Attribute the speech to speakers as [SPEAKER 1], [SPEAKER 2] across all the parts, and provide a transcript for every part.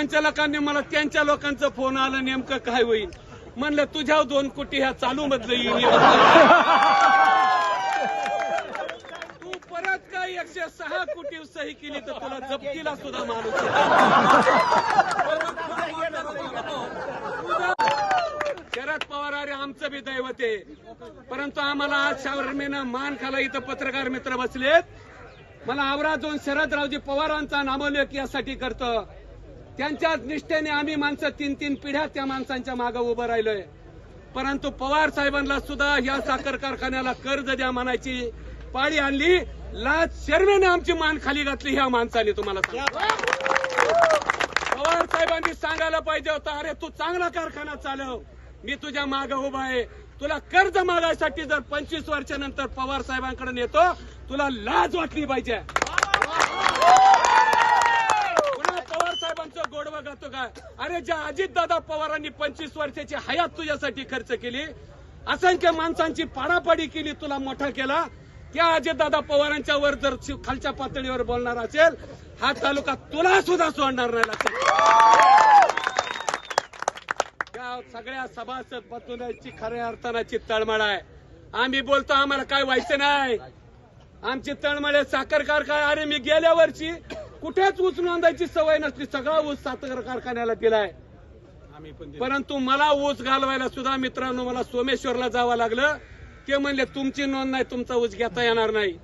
[SPEAKER 1] संचालकांनी मला त्यांच्या लोकांचा फोन आलं नेमकं काय होईल? म्हणलं तुझ्या दोन कोटी ह्या चालू मधलं येईल तू परत काही एकशे सहा कोटी सही केली तर तुला जप्तीला सुद्धा माणूस शरद पवार अरे आमचं बी दैवत आहे. परंतु आम्हाला आज शावरमेनं मान खाला इथं पत्रकार मित्र बसलेत. मला आवरा दोन शरदरावजी पवारांचा नामोल्लेख यासाठी करतं. त्यांच्याच निष्ठेने आम्ही माणसं तीन तीन पिढ्या त्या माणसांच्या मागे उभं राहिलोय. परंतु पवार साहेबांना सुद्धा या साखर कारखान्याला कर्ज द्या म्हणायची पाळी आणली. लाज शर्मेने आमची मान खाली घातली ह्या माणसाने तुम्हाला पवार साहेबांनी सांगायला पाहिजे होतं अरे तू चांगला कारखाना चालव. मी तुझ्या मागे उभा आहे. तुला कर्ज मागायसाठी जर पंचवीस वर्षानंतर पवार साहेबांकडे येतो तुला लाज वाटली पाहिजे पुन्हा पवार साहेबांचं गातो काय अरे ज्या अजितदादा पवारांनी पंचवीस वर्षाची हयात तुझ्यासाठी खर्च केली असंख्य माणसांची पाडापाडी केली तुला मोठा केला त्या अजितदादा पवारांच्या वर जर खालच्या पातळीवर बोलणार असेल हा तालुका तुला सुद्धा सोडणार नाही लक्षात त्या सगळ्या सभासद बदलण्याची खऱ्या अर्थानाची तळमळ आहे. आम्ही बोलतो आम्हाला काय व्हायचं नाही. आमची तळमळे साखर कारखाना अरे मी गेल्या वर्षी कुठेच ऊस नोंदायची सवय नसली सगळा ऊस साखर कारखान्याला दिलाय. परंतु मला ऊस घालवायला सुद्धा मित्रांनो मला सोमेश्वरला जावं लागलं. ते म्हणले तुमची नोंद नाही तुमचा ऊस घेता येणार नाही.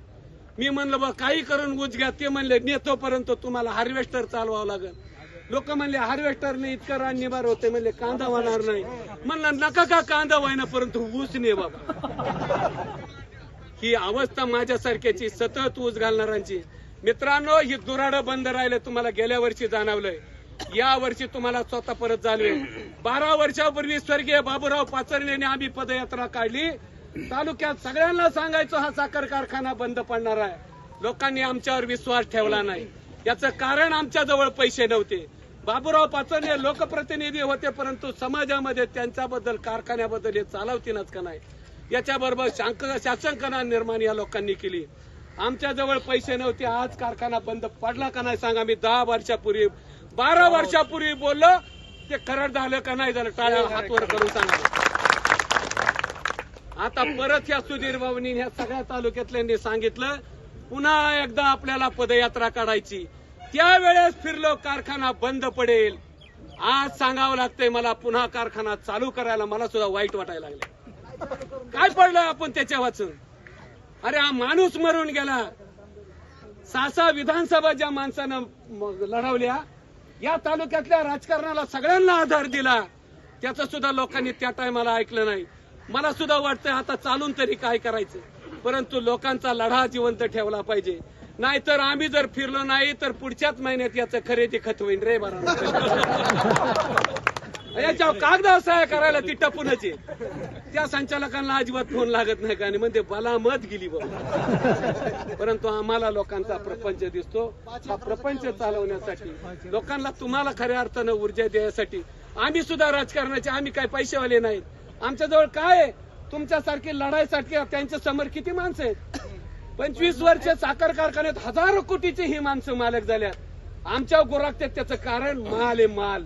[SPEAKER 1] मी म्हणलं बा काही करून ऊस घ्या. ते म्हणले नेतो परंतु तुम्हाला हार्वेस्टर चालवावं लागेल. लोक म्हणले हार्वेस्टरने इतकं रान निभार होते. म्हणले कांदा होणार नाही. म्हणलं नका का कांदा व्हायना परंतु ऊस ने बाबा. ही अवस्था माझ्यासारख्याची सतत ऊस घालणाऱ्यांची. मित्रांनो ही दुराडं बंद राहिलं तुम्हाला गेल्या वर्षी जाणवलंय. या वर्षी तुम्हाला स्वतः परत झालोय बारा वर्षापूर्वी स्वर्गीय बाबूराव पाचरणे आम्ही पदयात्रा काढली. तालुक्यात सगळ्यांना सांगायचो हा साखर कारखाना बंद पडणार आहे. लोकांनी आमच्यावर विश्वास ठेवला नाही. याचं कारण आमच्याजवळ पैसे नव्हते. बाबूराव पाचरणे लोकप्रतिनिधी होते परंतु समाजामध्ये त्यांच्याबद्दल कारखान्याबद्दल हे चालवतीलच का नाही? याच्याबरोबर शांक- शासनकना निर्माण या लोकांनी केली. आमच्याजवळ पैसे नव्हते. आज कारखाना बंद पडला का नाही सांगा. मी दहा वर्षापूर्वी बारा वर्षापूर्वी बोललो ते खरं झालं का नाही झालं टाळ्या हातवर करून सांगा. आता परत या सुधीर भाऊनी ह्या सगळ्या तालुक्यातल्यांनी सांगितलं पुन्हा एकदा आपल्याला पदयात्रा काढायची. त्यावेळेस फिरलो कारखाना बंद पडेल. आज सांगावं लागतंय मला पुन्हा कारखाना चालू करायला मला सुद्धा वाईट वाटायला लागले काय पडलं आपण त्याच्या वाचून? अरे हा माणूस मरून गेला. सासा विधानसभा ज्या माणसानं लढवल्या या तालुक्यातल्या राजकारणाला सगळ्यांना आधार दिला. त्याचं सुद्धा लोकांनी त्या टायमाला ऐकलं नाही. मला सुद्धा वाटतंय आता चालून तरी काय करायचं. परंतु लोकांचा लढा जिवंत ठेवला पाहिजे. नाहीतर आम्ही जर फिरलो नाही तर पुढच्याच महिन्यात याचं खरेदी खत होईल रे बरा याच्यावर कागदा सहाय्य करायला ती टपूनच. आहे त्या संचालकांना अजिबात फोन लागत नाही का? आणि म्हणते बला मत गेली बाबा. परंतु आम्हाला लोकांचा प्रपंच दिसतो. हा प्रपंच चालवण्यासाठी लोकांना तुम्हाला खऱ्या अर्थानं ऊर्जा देण्यासाठी आम्ही सुद्धा राजकारणाचे आम्ही काय पैसेवाले नाही आमच्याजवळ काय आहे? तुमच्यासारखी लढाईसाठी त्यांच्यासमोर किती माणसं आहेत? पंचवीस वर्ष साखर कारखान्यात हजारो कोटीची ही माणसं मालक झाल्यात आमच्या गोरागतात त्याचं कारण माल आहे माल.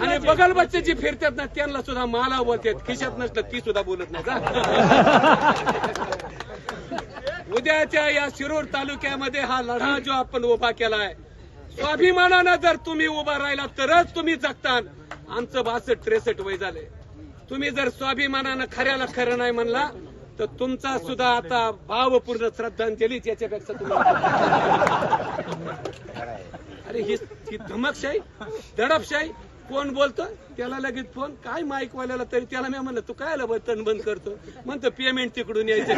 [SPEAKER 1] आणि बगल बच्चे जी फिरतात ना त्यांना सुद्धा माला बोलतात खिशात नसलं ती सुद्धा बोलत नाही जा. उद्याच्या या शिरूर तालुक्यामध्ये हा लढा जो आपण उभा केलाय स्वाभिमानानं जर तुम्ही उभा राहिला तरच तुम्ही जगतान. आमचं बासष्ट त्रेसष्ट वय झालंय. तुम्ही जर स्वाभिमानानं खऱ्याला खरं नाही म्हणला तर तुमचा सुद्धा आता भावपूर्ण श्रद्धांजलीच याच्यापेक्षा तुम्ही अरे ही ही धमकशाही दडपशाही कोण बोलतो? त्याला लगेच फोन काय माईक वाल्याला तरी त्याला मी म्हणलं तू काय बंद करतो? म्हणतो पेमेंट तिकडून यायचं.